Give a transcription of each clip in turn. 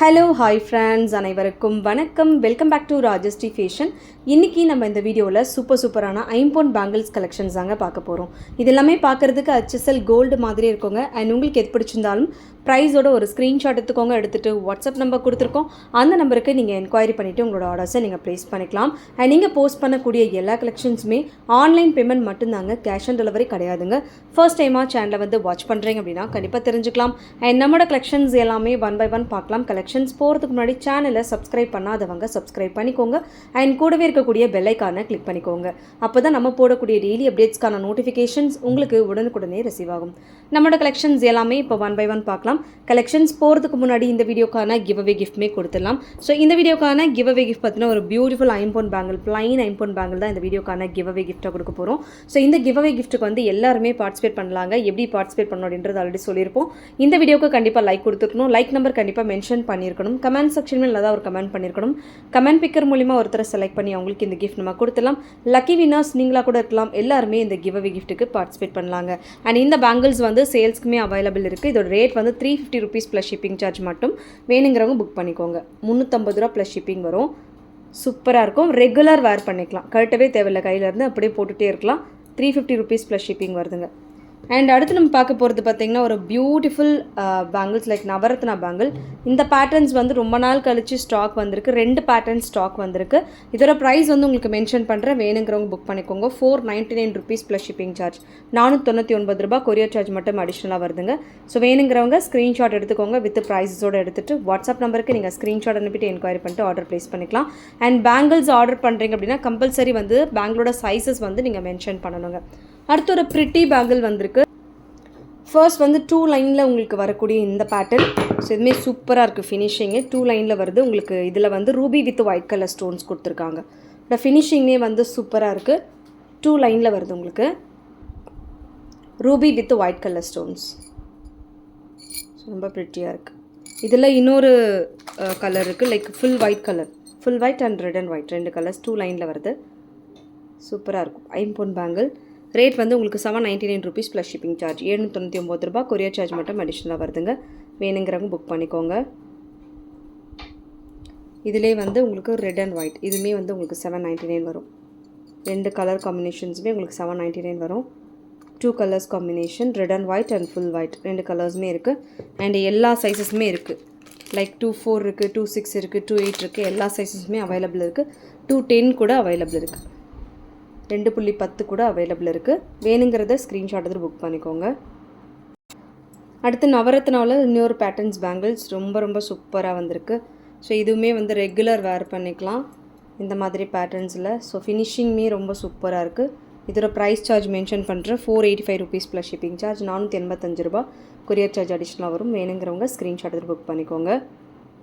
Hello hi friends அனைவருக்கும் வணக்கம். Welcome back to ராஜஸ்டி ஃபேஷன் இன்றைக்கி நம்ம இந்த வீடியோவில் சூப்பர் சூப்பரான ஐம்போன் பேங்கிள்ஸ் கலெக்ஷன்ஸ் தாங்க பார்க்க போகிறோம் இது எல்லாமே பார்க்குறதுக்கு HSL கோல்டு மாதிரி இருக்குங்க. அண்ட் உங்களுக்கு எது பிடிச்சிருந்தாலும் ப்ரைஸோட ஒரு ஸ்க்ரீன்ஷாட் எடுத்துக்கோங்க எடுத்துகிட்டு வாட்ஸ்அப் நம்பர் கொடுத்துருக்கோம். அந்த நம்பருக்கு நீங்கள் என்கொயரி பண்ணிவிட்டு உங்களோட ஆர்டர்ஸை நீங்கள் ப்ளேஸ் பண்ணிக்கலாம். அண்ட் நீங்கள் போஸ்ட் பண்ணக்கூடிய எல்லா கலெக்ஷன்ஸுமே ஆன்லைன் பேமெண்ட் மட்டும்தாங்க கேஷ் ஆன் டெலிவரி கிடையாதுங்க. ஃபர்ஸ்ட் டைமாக சேனலை வந்து வாட்ச் பண்ணுறீங்க அப்படின்னா கண்டிப்பாக தெரிஞ்சுக்கலாம். அண்ட் நம்மளோட கலெக்ஷன்ஸ் எல்லாமே ஒன் பை ஒன் பார்க்கலாம். கலெக்ஷன்ஸ் போகிறதுக்கு முன்னாடி சேனலை சப்ஸ்கிரைப் பண்ணாதவங்க சப்ஸ்கிரைப் பண்ணிக்கோங்க. அண்ட் கூடவே இருக்கக்கூடிய பெல்லைக்கானை கிளிக் பண்ணிக்கோங்க. அப்போ தான் நம்ம போடக்கூடிய டெய்லி அப்டேட்ஸ்க்கான நோட்டிஃபிகேஷன்ஸ் உங்களுக்கு உடனுக்குடனே ரிசீவ் ஆகும். நம்மளோட கலெக்ஷன்ஸ் எல்லாமே இப்போ ஒன் பை ஒன் பார்க்கலாம். கலெக்ஷன்ஸ் போகிறதுக்கு முன்னாடி இந்த வீடியோக்கான கிவ் அவே கிஃப்ட்மே கொடுத்துடலாம். ஸோ இந்த வீடியோக்கான கிவ் அவே கிஃப்ட் பார்த்தீங்கன்னா ஒரு beautiful impon bangle plain impon bangle தான் இந்த வீடியோக்கான கிவ் அவே கிஃப்ட்டாக கொடுக்க போகிறோம் ஸோ இந்த கிவ் அவே கிஃப்ட்டுக்கு வந்து எல்லாருமே பார்ட்டிசிபேட் பண்ணலாங்க. எப்படி பார்ட்டிசிபேட் பண்ணணும் அப்படின்றது ஆல்ரெடி சொல்லியிருப்போம். இந்த வீடியோக்கு கண்டிப்பாக லைக் கொடுத்துருக்கணும் லைக் நம்பர் கண்டிப்பாக மென்ஷன் பண்ணியிருக்கணும். கமெண்ட் செக்ஷன் இல்லாத ஒரு கமெண்ட் பண்ணியிருக்கணும். கமெண்ட் பிக்கர் மூலிமா ஒருத்தரை செலக்ட் பண்ணி அவங்களுக்கு இந்த கிஃப்ட் நம்ம கொடுத்துடலாம். லக்கி வினர்ஸ் நீங்களாக கூட இருக்கலாம். எல்லாருமே இந்த கிவ் அவே கிஃப்ட்டுக்கு பார்ட்டிசிபேட் பண்ணலாங்க. அண்ட் இந்த பேங்கிள்ஸ் வந்து சேல்ஸ்க்குமே அவைலபிள் இருக்குது இதோட ரேட் வந்து three fifty rupees plus shipping charge மட்டும் வேணுங்கிறவங்க புக் பண்ணிக்கோங்க. முந்நூற்றம்பது ரூபா ப்ளஸ் ஷிப்பிங் வரும். சூப்பராக இருக்கும். ரெகுலர் வேர் பண்ணிக்கலாம். கழட்டவே தேவையில்லை கையில இருந்து. அப்படியே போட்டுகிட்டே இருக்கலாம். Three fifty rupees plus shipping வருதுங்க. அண்ட் அடுத்து நம்ம பார்க்க போகிறது பார்த்தீங்கன்னா ஒரு beautiful bangles like Navaratna bangle இந்த பேட்டர்ன்ஸ் வந்து ரொம்ப நாள் கழித்து ஸ்டாக் வந்திருக்கு. ரெண்டு பேட்டர்ன்ஸ் ஸ்டாக் வந்திருக்கு. இதோட ப்ரைஸ் வந்து உங்களுக்கு மென்ஷன் பண்ணுறேன் வேணுங்கிறவங்க புக் பண்ணிக்கோங்க. Four ninety nine rupees plus shipping charge நானூற்றி தொண்ணூற்றி ஒன்பது ரூபாய் கொரியர் சார்ஜ் மட்டும் அடிஷ்னலாக வருதுங்க. ஸோ வேணுங்கிறவங்க ஸ்க்ரீன்ஷாட் எடுத்துக்கோங்க வித் ப்ரைஸஸோட எடுத்துட்டு வாட்ஸ்அப் நம்பருக்கு நீங்கள் ஸ்க்ரீன்ஷாட் அனுப்பிட்டு என்கொயரி பண்ணிட்டு ஆர்டர் ப்ளேஸ் பண்ணிக்கலாம். அண்ட் பேங்கிள்ஸ் ஆர்டர் பண்ணுறீங்க அப்படின்னா கம்பல்சரி வந்து பேங்கிளோட சைஸஸ் வந்து நீங்கள் மென்ஷன் பண்ணணுங்க. அடுத்து ஒரு ப்ரிட்டி பேங்கிள் வந்திருக்கு. ஃபர்ஸ்ட் வந்து டூ லைனில் உங்களுக்கு வரக்கூடிய இந்த பேட்டர்ன் ஸோ இதுவுமே சூப்பராக இருக்குது ஃபினிஷிங்கு டூ லைனில் வருது. உங்களுக்கு இதில் வந்து ruby with white colour stones கொடுத்துருக்காங்க. இந்த ஃபினிஷிங்னே வந்து சூப்பராக இருக்குது டூ லைனில் வருது உங்களுக்கு. Ruby with white colour stones ரொம்ப ப்ரிட்டியாக இருக்குது இதில் இன்னொரு கலர் இருக்குது like full white colour full white and red and white ரெண்டு கலர்ஸ் டூ லைனில் வருது. சூப்பராக இருக்கும். ஐம்பொன் பேங்கிள் ரேட் வந்து உங்களுக்கு seven ninety nine rupees plus shipping charge எழுநூற்றி ஒம்பது ரூபா கொரியர் சார்ஜ் மட்டும் அடிஷ்னலாக வருதுங்க. வேணுங்கிறவங்க புக் பண்ணிக்கோங்க. இதிலே வந்து உங்களுக்கு ரெட் அண்ட் ஒயிட் இதுவுமே வந்து உங்களுக்கு செவன் நைன்ட்டி நைன் வரும். ரெண்டு கலர் காம்பினேஷன்ஸுமே உங்களுக்கு செவன் நைன்ட்டி நைன் வரும். Two colours combination red and white and full white ரெண்டு கலர்ஸுமே இருக்குது அண்ட் எல்லா சைஸஸுமே இருக்குது லைக் டூ ஃபோர் இருக்குது டூ சிக்ஸ் இருக்குது டூ எயிட் இருக்குது எல்லா சைஸஸுமே அவைலபிள் இருக்குது டூ டென் கூட அவைலபிள் இருக்குது ரெண்டு புள்ளி பத்து கூட அவைலபிள் இருக்குது வேணுங்கிறத ஸ்க்ரீன்ஷாட் எடுத்து புக் பண்ணிக்கோங்க. அடுத்து நவரத்னாவில் இன்னொரு பேட்டர்ன்ஸ் பேங்கிள்ஸ் ரொம்ப ரொம்ப சூப்பராக வந்திருக்கு. ஸோ இதுவுமே வந்து ரெகுலர் வேர் பண்ணிக்கலாம். இந்த மாதிரி பேட்டர்ன்ஸில் ஸோ ஃபினிஷிங்குமே ரொம்ப சூப்பராக இருக்குது இதோட ப்ரைஸ் சார்ஜ் மென்ஷன் பண்ணுறேன் four eighty five rupees plus shipping charge நானூற்றி எண்பத்தஞ்சு ரூபா. கொரியர் சார்ஜ் அடிஷ்னலாக வரும். வேணுங்கிறவங்க ஸ்க்ரீன்ஷாட் எடுத்து புக் பண்ணிக்கோங்க.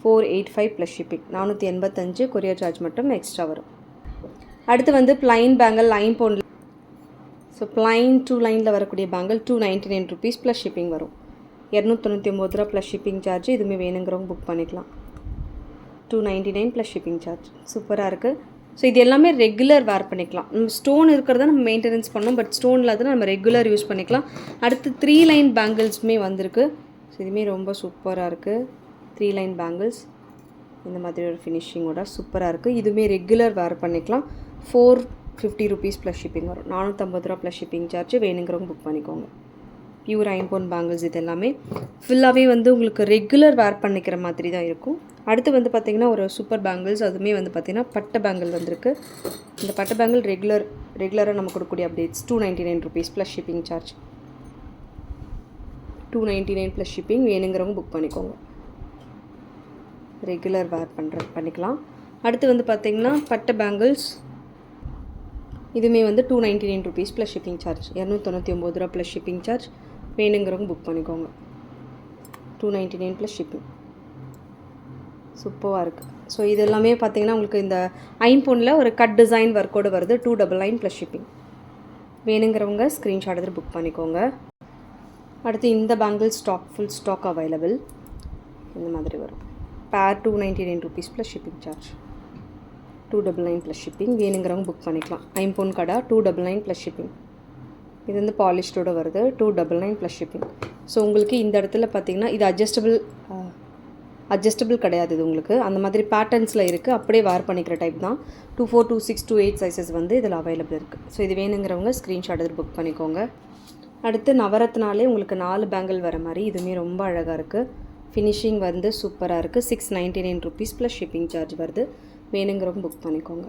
Four eight five plus shipping நானூற்றி எண்பத்தஞ்சு கொரியர் சார்ஜ் மட்டும் எக்ஸ்ட்ரா வரும். அடுத்து வந்து plain bangle line phone so plain two லைனில் வரக்கூடிய bangle two ninety nine rupees plus shipping வரும். இரநூத்தொண்ணூற்றி ஒம்பது ரூபா ப்ளஸ் ஷிப்பிங் சார்ஜ் இதுவுமே வேணுங்கிறவங்க புக் பண்ணிக்கலாம். Two ninety nine plus shipping charge சூப்பராக இருக்குது ஸோ இது எல்லாமே ரெகுலர் வேர் பண்ணிக்கலாம். நம்ம ஸ்டோன் இருக்கிறத நம்ம மெயின்டெனன்ஸ் பண்ணோம் பட் ஸ்டோன் இல்லாத நம்ம ரெகுலர் யூஸ் பண்ணிக்கலாம். அடுத்து த்ரீ லைன் பேங்கிள்ஸுமே வந்திருக்கு. ஸோ இதுவுமே ரொம்ப சூப்பராக இருக்குது த்ரீ லைன் பேங்கிள்ஸ் இந்த மாதிரி ஒரு ஃபினிஷிங்கோட சூப்பராக இருக்குது இதுவுமே ரெகுலர் வேர் பண்ணிக்கலாம். Four fifty rupees plus shipping வரும். நானூற்றம்பது ரூபா ப்ளஸ் ஷிப்பிங் சார்ஜ் வேணுங்கிறவங்க புக் பண்ணிக்கோங்க. பியூர் ஐம்போன் பேங்கிள்ஸ் இது எல்லாமே ஃபுல்லாகவே வந்து உங்களுக்கு ரெகுலர் வேர் பண்ணிக்கிற மாதிரி தான் இருக்கும். அடுத்து வந்து பார்த்திங்கன்னா ஒரு சூப்பர் பேங்கிள்ஸ் அதுவுமே வந்து பார்த்திங்கன்னா பட்டை பேங்கிள் வந்திருக்கு. இந்த பட்டை பேங்கிள் ரெகுலர் ரெகுலராக நம்ம கொடுக்கக்கூடிய updates two ninety nine rupees plus shipping charge two ninety nine plus shipping வேணுங்கிறவங்க புக் பண்ணிக்கோங்க. ரெகுலர் வேர் பண்ணுற பண்ணிக்கலாம். அடுத்து வந்து பார்த்திங்கன்னா பட்டை பேங்கிள்ஸ் இதுவுமே வந்து two ninety nine rupees plus shipping charge இரநூத்தொண்ணூற்றி ஒம்பது ரூபா ப்ளஸ் ஷிப்பிங் சார்ஜ் வேணுங்கிறவங்க புக் பண்ணிக்கோங்க. Two ninety nine plus shipping சூப்பராக இருக்குது ஸோ இது எல்லாமே பார்த்தீங்கன்னா உங்களுக்கு இந்த ஐம்பொனில் ஒரு கட் டிசைன் ஒர்க்கோடு வருது. Two double nine plus shipping வேணுங்கிறவங்க ஸ்க்ரீன்ஷாட் எடுத்து புக் பண்ணிக்கோங்க. அடுத்து இந்த bangle stock full stock available இந்த மாதிரி வரும். Pair two ninety nine rupees plus shipping charge two double nine plus shipping வேணுங்கிறவங்க புக் பண்ணிக்கலாம். ஐம்பொன் கடா two double nine plus shipping இது வந்து பாலிஷ்டோட வருது two double nine plus shipping so உங்களுக்கு இந்த இடத்துல பார்த்தீங்கன்னா இது அட்ஜஸ்டபிள் அட்ஜஸ்டபிள் கிடையாது இது உங்களுக்கு. அந்த மாதிரி பேட்டர்ன்ஸில் இருக்குது அப்படியே வேர் பண்ணிக்கிற டைப் தான். Two four two six two eight sizes வந்து இதில் அவைலபிள் இருக்குது ஸோ இது வேணுங்கிறவங்க ஸ்க்ரீன்ஷாட் எடுத்து புக் பண்ணிக்கோங்க. அடுத்து நவரத்னாலே உங்களுக்கு நாலு பேங்கிள் வர மாதிரி இதுவுமே ரொம்ப அழகாக இருக்குது ஃபினிஷிங் வந்து சூப்பராக இருக்குது six ninety nine rupees plus shipping charge வருது. வேணுங்கிறவங்க புக் பண்ணிக்கோங்க.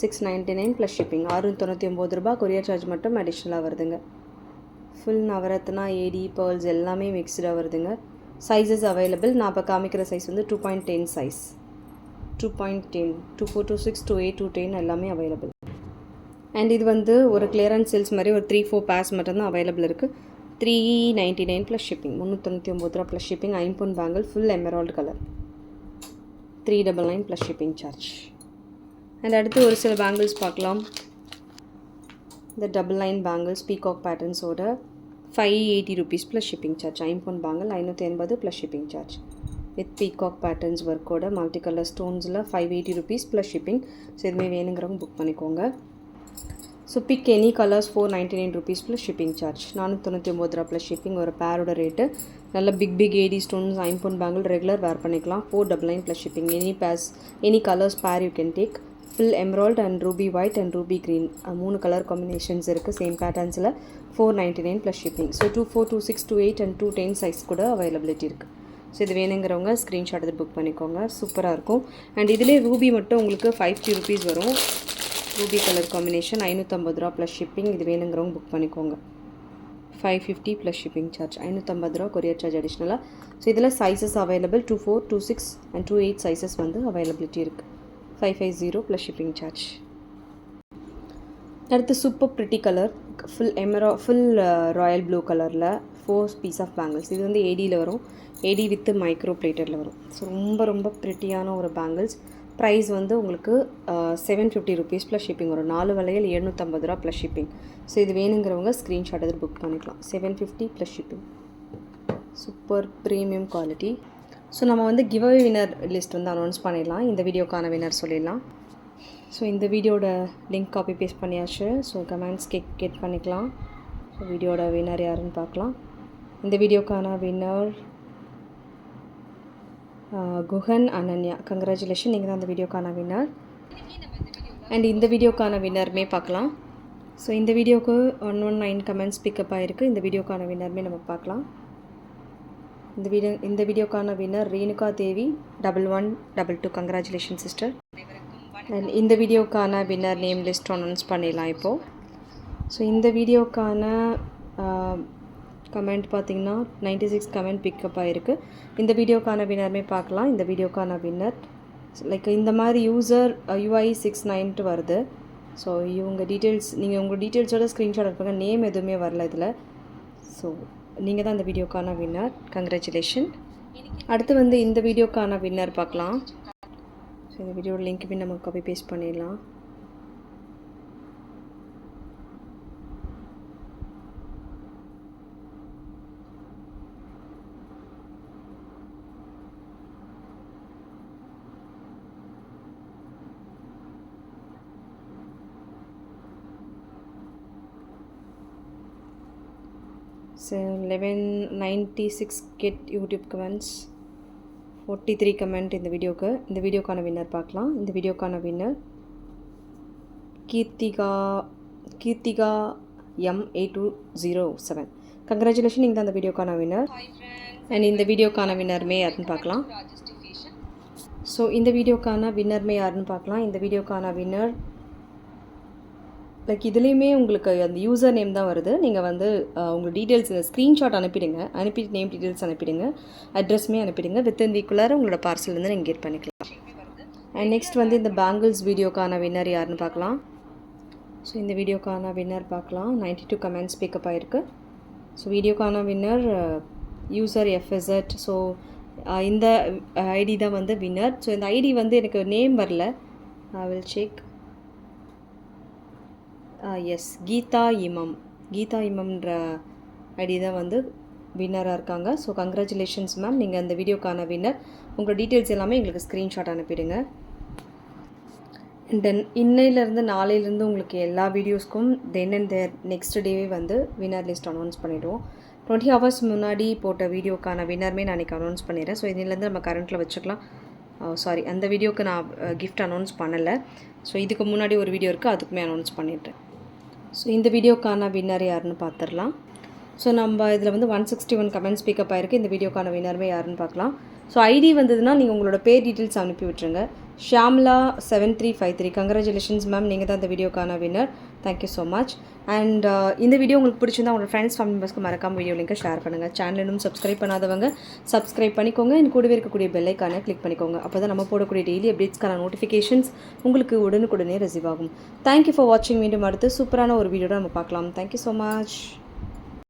Six ninety nine plus shipping ஆறுநூற்றி தொண்ணூற்றி ஒம்பது ரூபா கொரியர் சார்ஜ் மட்டும் அடிஷ்னலாக வருதுங்க. ஃபுல் நவரத்னா ஏடி பேர்ல்ஸ் எல்லாமே மிக்ஸ்டாக வருதுங்க. சைஸஸ் அவைலபிள் நான் இப்போ காமிக்கிற சைஸ் வந்து two point ten size two point ten two four two six two eight two ten எல்லாமே அவைலபிள் அண்ட் இது வந்து ஒரு கிளியரன்ஸ் சேல்ஸ் மாதிரி ஒரு த்ரீ ஃபோர் பேர்ஸ் மட்டும்தான் அவைலபிள் இருக்குது three ninety nine plus shipping முந்நூற்றி தொண்ணூற்றி ஒம்பது ரூபா ப்ளஸ் ஷிப்பிங் ஐம்பொன் bangle full emerald colour three double nine plus shipping charge and அடுத்து ஒரு சில பேங்கிள்ஸ் பார்க்கலாம். இந்த double nine bangles peacock பேட்டர்ன்ஸோட five eighty rupees plus shipping charge ஐம்பொன் பேங்கிள் ஐநூற்றி எண்பது plus shipping charge with peacock patterns ஒர்க்கோட multi colour ஸ்டோன்ஸில் five eighty rupees plus shipping so இதுவுமே வேணுங்கிறவங்க புக் பண்ணிக்கோங்க. So pick any colours four ninety nine rupees plus shipping charge நானூற்றி தொண்ணூற்றி ஒம்பது ரூபா ப்ளஸ் ஷிப்பிங் ஒரு பேரோட ரேட்டு நல்ல பிக் பிக் ஏடி ஸ்டோன்ஸ் ஐம்பொன் பேங்கிள் ரெகுலர் வேர் பண்ணிக்கலாம். Four double nine plus shipping any piece any colours pair you can take full emerald and ruby white and ruby green மூணு colour combinations இருக்குது same பேட்டர்ன்ஸில் four ninety nine plus shipping so two four two six two eight and two ten size கூட availability இருக்குது so இது வேணுங்கிறவங்க screenshot எடுத்து book பண்ணிக்கோங்க. சூப்பராக இருக்கும். அண்ட் இதிலே ரூபி மட்டும் உங்களுக்கு ஃபைவ் ஃபிஃப்டி ருபீஸ் வரும். ரூபி கலர் காம்பினேஷன் ஐநூற்றம்பது ரூபா ப்ளஸ் ஷிப்பிங் இது வேணுங்கிறவங்க புக் பண்ணிக்கோங்க. Five fifty plus shipping charge ஐநூற்றம்பது ரூபா கொரியர் சார்ஜ் அடிஷ்னலாக ஸோ இதில் sizes available two four two six and two eight sizes வந்து அவைலபிலிட்டி இருக்குது five five zero plus shipping charge அடுத்து super pretty colour full எமரா full royal blue கலரில் four piece of bangles இது வந்து ஏடியில் வரும். ஏடி with micro பிளேட்டரில் வரும். So ரொம்ப ரொம்ப ப்ரிட்டியான ஒரு பேங்கிள்ஸ் ப்ரைஸ் வந்து உங்களுக்கு seven fifty rupees plus shipping வரும் நாலு வளையல் எழுநூற்றம்பது ரூபா ப்ளஸ் ஷிப்பிங் ஸோ இது வேணுங்கிறவங்க ஸ்க்ரீன்ஷாட் எடுத்து புக் பண்ணிக்கலாம். Seven fifty plus shipping super premium quality so நம்ம வந்து கிவ்அவே வினர் லிஸ்ட் வந்து அனௌன்ஸ் பண்ணிடலாம். இந்த வீடியோக்கான வினர் சொல்லிடலாம். ஸோ இந்த வீடியோட லிங்க் காப்பி பேஸ்ட் பண்ணியாச்சு. ஸோ கமெண்ட்ஸ் கெக் கெட் பண்ணிக்கலாம். ஸோ வீடியோட வின்னர் யாருன்னு பார்க்கலாம். இந்த வீடியோக்கான வின்னர் குஹன் அனன்யா. கங்க்ராச்சுலேஷன் நீங்கள் தான் அந்த வீடியோக்கான வின்னர் அண்ட் இந்த வீடியோக்கான வின்னருமே பார்க்கலாம். ஸோ இந்த வீடியோவுக்கு one one nine comments pick up ஆகிருக்கு இந்த வீடியோக்கான வின்னருமே நம்ம பார்க்கலாம். இந்த வீடியோ இந்த வீடியோக்கான winner Renuka Devi double one double two congratulation sister and இந்த வீடியோக்கான வின்னர் நேம் லிஸ்ட் அனௌன்ஸ் பண்ணிடலாம் இப்போது ஸோ இந்த வீடியோக்கான கமெண்ட் பார்த்தீங்கன்னா நைன்டி சிக்ஸ் கமெண்ட் பிக்கப் ஆகிருக்கு இந்த வீடியோக்கான வின்னருமே பார்க்கலாம். இந்த வீடியோக்கான வின்னர் லைக் இந்த மாதிரி யூசர் யூஐ சிக்ஸ் நைன்ட்டு வருது. ஸோ இவங்க டீட்டெயில்ஸ் நீங்கள் உங்கள் டீட்டெயில்ஸோட ஸ்க்ரீன்ஷாட் எடுப்பாங்க நேம் எதுவுமே வரல இதில். ஸோ நீங்கள் தான் இந்த வீடியோக்கான வின்னர். கங்க்ராச்சுலேஷன் அடுத்து வந்து இந்த வீடியோக்கான வின்னர் பார்க்கலாம். ஸோ இந்த வீடியோட லிங்க்குமே நம்ம காப்பி பேஸ்ட் பண்ணிடலாம். Eleven ninety six get YouTube comments forty three comment இந்த வீடியோக்கு இந்த வீடியோக்கான வின்னர் பார்க்கலாம். இந்த வீடியோக்கான winner Keerthika Keerthika M eight two zero seven congratulation நீங்கள் தான் அந்த வீடியோக்கான வின்னர் அண்ட் இந்த வீடியோக்கான வின்னருமே யாருன்னு பார்க்கலாம். ஸோ இந்த வீடியோக்கான வின்னருமே யாருன்னு பார்க்கலாம். இந்த வீடியோக்கான வின்னர் லைக் இதுலேயுமே உங்களுக்கு அந்த யூசர் நேம் தான் வருது. நீங்கள் வந்து உங்கள் டீட்டெயில்ஸ் இந்த ஸ்க்ரீன்ஷாட் அனுப்பிடுங்க. அனுப்பி நேம் டீட்டெயில்ஸ் அனுப்பிடுங்க. அட்ரஸ்மே அனுப்பிடுங்க. வித்தின் வீக்குள்ளார உங்களோட பார்சல் வந்து நீங்கள் கெட் பண்ணிக்கலாம். அண்ட் நெக்ஸ்ட் வந்து இந்த பேங்கிள்ஸ் வீடியோக்கான வின்னர் யாருன்னு பார்க்கலாம். ஸோ இந்த வீடியோக்கான வின்னர் பார்க்கலாம். 92 டூ கமெண்ட்ஸ் பிக்கப் ஆகிருக்கு ஸோ வீடியோக்கான வின்னர் யூசர் எஃப்எஸ்எட் ஸோ இந்த ஐடி தான் வந்து வின்னர் ஸோ இந்த ஐடி வந்து எனக்கு நேம் வரல. I will check S Geetha இமம். கீதா இமம்ன்ற ஐடி தான் வந்து வின்னராக இருக்காங்க. ஸோ கங்க்ராச்சுலேஷன்ஸ் மேம் நீங்கள் அந்த வீடியோக்கான வின்னர் உங்கள் டீட்டெயில்ஸ் எல்லாமே எங்களுக்கு ஸ்க்ரீன்ஷாட் அனுப்பிடுங்க. தென் இன்னையிலேருந்து நாளையிலேருந்து உங்களுக்கு எல்லா வீடியோஸ்க்கும் தென் அண்ட் தேர் நெக்ஸ்ட் டேவே வந்து வின்னர் லிஸ்ட் அனௌன்ஸ் பண்ணிவிடுவோம் டுவெண்ட்டி ஹவர்ஸ் முன்னாடி போட்ட வீடியோக்கான வின்னருமே நான் இன்றைக்கி அனௌன்ஸ் பண்ணிடுறேன். ஸோ இதுலேருந்து நம்ம கரண்ட்டில் வச்சுக்கலாம். சாரி அந்த வீடியோக்கு நான் கிஃப்ட் அனௌன்ஸ் பண்ணலை. ஸோ இதுக்கு முன்னாடி ஒரு வீடியோ இருக்குது அதுக்குமே அனௌன்ஸ் பண்ணிடுறேன். ஸோ இந்த வீடியோக்கான வின்னர் யாருன்னு பார்த்துடலாம் ஸோ நம்ம இதில் வந்து one sixty one comments pick up ஆயிருக்கு. இந்த வீடியோக்கான வின்னருமே யாருன்னு பார்க்கலாம் ஸோ ஐடி வந்ததுன்னா நீங்கள் உங்களோட பேர் டீட்டெயில்ஸ் அனுப்பி விட்டுருங்க. Shyamala seven three five three congratulations ma'am நீங்கள் தான் இந்த வீடியோக்கான winner thank you so much and இந்த வீடியோ உங்களுக்கு பிடிச்சிருந்தா உங்களோட ஃப்ரெண்ட்ஸ் ஃபேமிலி மெம்பர்ஸ்க்கு மறக்காம வீடியோ லிங்கை ஷேர் பண்ணுங்கள் சேனல் இன்னும் சப்ஸ்கிரைப் பண்ணாதவங்க சப்ஸ்கிரைப் பண்ணிக்கோங்க. என் கூடவே இருக்கக்கூடிய பெல்லைக்கான கிளிக் பண்ணிக்கோங்க. அப்போ தான் நம்ம போடக்கூடிய டெய்லி அப்டேட்ஸ்க்கான நோட்டிஃபிகேஷன்ஸ் உங்களுக்கு உடனுக்குடனே ரிசீவ் ஆகும். தேங்க்யூ ஃபார் வாட்சிங் மீண்டும் அடுத்து சூப்பரான ஒரு வீடியோட நம்ம பார்க்கலாம். Thank you so much